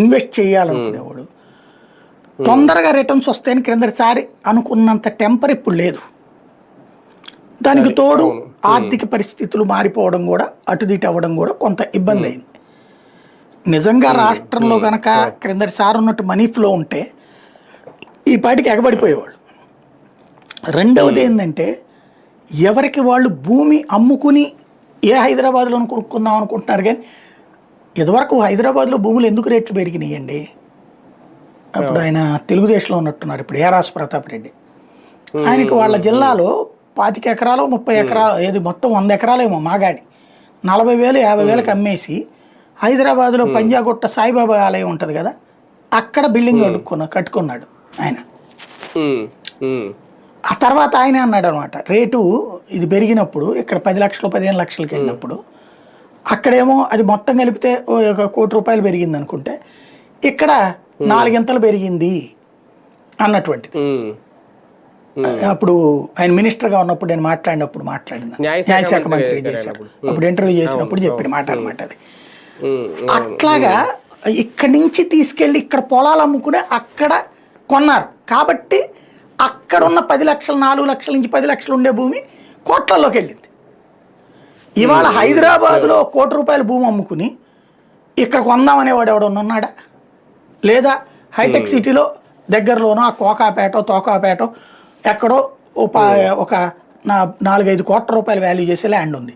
Invest చేయాలనుకునేవాడు. తొందరగా returns వస్తాయని క్రిందటిసారి అనుకున్నంత టెంపర్ ఇప్పుడు లేదు. దానికి తోడు ఆర్థిక పరిస్థితులు మారిపోవడం కూడా అటుదిటు అవ్వడం కూడా కొంత ఇబ్బంది అయింది. నిజంగా రాష్ట్రంలో కనుక క్రిందటిసారి ఉన్నట్టు మనీ ఫ్లో ఉంటే ఈ పాటికి ఎగబడిపోయేవాళ్ళు. రెండవది ఏంటంటే ఎవరికి వాళ్ళు భూమి అమ్ముకుని ఏ హైదరాబాద్లో కొనుక్కుందాం అనుకుంటున్నారు కానీ ఇదివరకు హైదరాబాద్లో భూములు ఎందుకు రేట్లు పెరిగినాయండి? అప్పుడు ఆయన తెలుగుదేశంలో ఉన్నట్టున్నారు ఇప్పుడు ఏరాస్ ప్రతాప్ రెడ్డి. ఆయనకి వాళ్ళ జిల్లాలో పాతిక ఎకరాలు ముప్పై ఎకరాలు ఏది మొత్తం వంద ఎకరాలేమో మాగాడి. నలభై వేలు యాభై వేలకు అమ్మేసి హైదరాబాద్లో పంజాగుట్ట సాయిబాబా ఆలయం ఉంటుంది కదా అక్కడ బిల్డింగ్ కట్టుకున్న కట్టుకున్నాడు ఆయన. ఆ తర్వాత ఆయన అన్నాడు అనమాట రేటు ఇది పెరిగినప్పుడు ఇక్కడ పది లక్షలు పదిహేను లక్షలకి వెళ్ళినప్పుడు అక్కడేమో అది మొత్తం కలిపితే ఒక కోటి రూపాయలు పెరిగింది అనుకుంటే ఇక్కడ నాలుగింతలు పెరిగింది అన్నటువంటిది. అప్పుడు ఆయన మినిస్టర్గా ఉన్నప్పుడు నేను మాట్లాడినప్పుడు మాట్లాడింది న్యాయశాఖ మంత్రి చేశాడు. అప్పుడు. ఇంటర్వ్యూ చేసినప్పుడు చెప్పిన మాట అనమాట అది. అట్లాగా ఇక్కడి నుంచి తీసుకెళ్ళి ఇక్కడ పొలాలు అమ్ముకుని అక్కడ కొన్నారు. కాబట్టి అక్కడ ఉన్న పది లక్షలు నాలుగు లక్షల నుంచి పది లక్షలు ఉండే భూమి కోట్లలోకి వెళ్ళింది. ఇవాళ హైదరాబాదులో కోటి రూపాయల భూమి అమ్ముకుని ఇక్కడ కొందామనేవాడు ఎవడన్నా ఉన్నాడా? లేదా హైటెక్ సిటీలో దగ్గరలోనో ఆ కోకాపేటో తోకాపేటో ఎక్కడో ఒక నా నాలుగైదు కోట్ల రూపాయల వాల్యూ చేసే ల్యాండ్ ఉంది.